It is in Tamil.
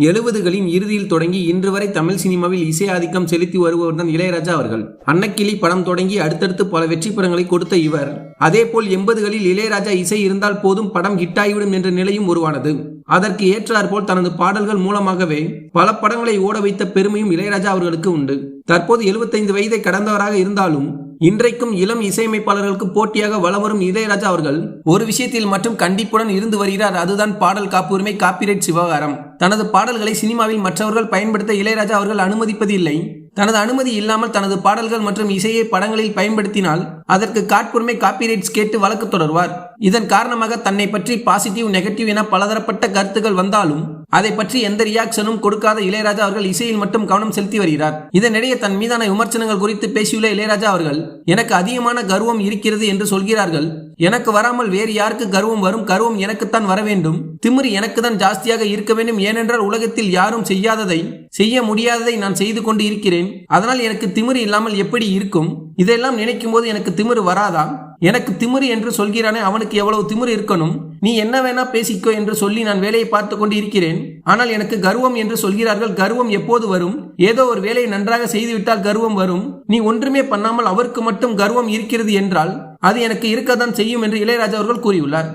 எழுபதுகளின் இறுதியில் தொடங்கி இன்று வரை தமிழ் சினிமாவில் இசை ஆதிக்கம் செலுத்தி வருபவர்தான் இளையராஜா அவர்கள். அன்னக்கிளி படம் தொடங்கி அடுத்தடுத்து பல வெற்றி படங்களை கொடுத்த இவர். அதேபோல் எண்பதுகளில் இளையராஜா இசை இருந்தால் போதும் படம் ஹிட்டாகிவிடும் என்ற நிலையும் உருவானது. அதற்கு ஏற்றாற்போல் தனது பாடல்கள் மூலமாகவே பல படங்களை ஓட வைத்த பெருமையும் இளையராஜா அவர்களுக்கு உண்டு. தற்போது 75 வயதை கடந்தவராக இருந்தாலும் இன்றைக்கும் இளம் இசையமைப்பாளர்களுக்கு போட்டியாக வலம் வரும் இளையராஜா அவர்கள் ஒரு விஷயத்தில் மட்டும் கண்டிப்புடன் இருந்து வருகிறார். அதுதான் பாடல் காப்புரிமை காப்பிரைட் விவகாரம் தனது பாடல்களை சினிமாவில் மற்றவர்கள் பயன்படுத்த இளையராஜா அவர்கள் அனுமதிப்பது இல்லை தனது அனுமதி இல்லாமல் தனது பாடல்கள் மற்றும் இசையை படங்களில் பயன்படுத்தினால் அதற்கு காட்புரிமை காப்பிரைட்ஸ் கேட்டு வழக்கு தொடர்வார். இதன் காரணமாக தன்னை பற்றி பாசிட்டிவ் நெகட்டிவ் என பலதரப்பட்ட கருத்துக்கள் வந்தாலும் அதை பற்றி எந்த ரியாக்ஷனும் கொடுக்காத இளையராஜா அவர்கள் இசையில் மட்டும் கவனம் செலுத்தி வருகிறார். இதனிடையே தன் மீதான விமர்சனங்கள் குறித்து பேசியுள்ள இளையராஜா அவர்கள் எனக்கு அதிகமான கர்வம் இருக்கிறது என்று சொல்கிறார்கள். எனக்கு வராமல் வேறு யாருக்கு கர்வம் வரும்? கர்வம் எனக்குத்தான் வர வேண்டும். திமிரி எனக்கு தான் ஜாஸ்தியாக இருக்க வேண்டும். ஏனென்றால் உலகத்தில் யாரும் செய்யாததை செய்ய முடியாததை நான் செய்து கொண்டு இருக்கிறேன். அதனால் எனக்கு திமிரு இல்லாமல் எப்படி இருக்கும்? இதெல்லாம் நினைக்கும் போது எனக்கு திமிரு வராதா? எனக்கு திமிரு என்று சொல்கிறானே அவனுக்கு எவ்வளவு திமிரு இருக்கணும்? நீ என்ன வேணா பேசிக்கோ என்று சொல்லி நான் வேலையை பார்த்து கொண்டு இருக்கிறேன் ஆனால் எனக்கு கர்வம் என்று சொல்கிறார்கள் கர்வம் எப்போது வரும்? ஏதோ ஒரு வேலையை நன்றாக செய்துவிட்டால் கர்வம் வரும். நீ ஒன்றுமே பண்ணாமல் அவருக்கு மட்டும் கர்வம் இருக்கிறது என்றால் அது எனக்கு இருக்கத்தான் செய்யும் என்று இளையராஜா அவர்கள் கூறியுள்ளார்.